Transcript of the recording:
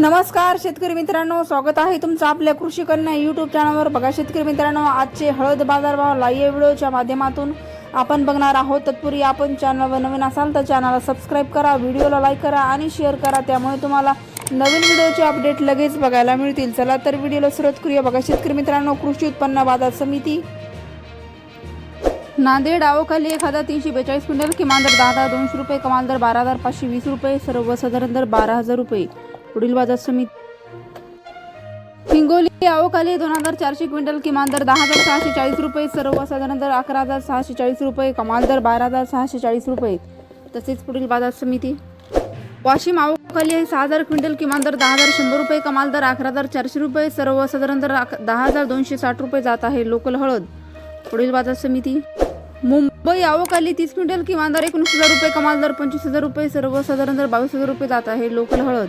नमस्कार शेतकरी मित्रांनो. स्वागत आहे तुमचं आपल्या कृषी कन्या यूट्यूब चॅनलवर बघा शेतकरी मित्रांनो आजचे हळद बाजारभाव लाईव्ह व्हिडिओच्या माध्यमातून आपण बघणार आहोत. तत्पूर्वी आपण चॅनलवर नवीन असाल तर चॅनलला सबस्क्राईब करा व्हिडिओला लाईक करा आणि शेअर करा. त्यामुळे तुम्हाला नवीन व्हिडिओचे अपडेट लगेच बघायला मिळतील. चला तर व्हिडिओला सुरुवात करूया. बघा शेतकरी मित्रांनो कृषी उत्पन्न बाजार समिती. नांदेड आवखाली एक हजार तीनशे बेचाळीस क्विंटल किमान दर दहा हजार दोनशे रुपये कमाल दर बारा हजार पाचशे वीस रुपये सर्वसाधारण दर बारा हजार रुपये. पुढील बाजार समिती. हिंगोली आवखाली दोन हजार चारशे क्विंटल किमान दर दहा हजार सहाशे चाळीस रुपये सर्वसाधारण दर अकरा हजार सहाशे चाळीस रुपये कमाल दर बारा हजार सहाशे चाळीस रुपये. तसेच पुढील बाजार समिती. वाशिम आवखाली आहे सहा हजार क्विंटल किमान दर दहा हजार शंभर रुपये कमाल दर अकरा हजार चारशे रुपये सर्वसाधारण दर दहा हजार दोनशे साठ रुपये जात आहे लोकल हळद. पुढील बाजार समिती. मुंबई आवकाली तीस क्विंटल किमान दर एकोणीस हजार रुपये कमाल दर पंचवीस हजार रुपये सर्वसाधारण दर बावीस हजार रुपये जात आहे लोकल हळद.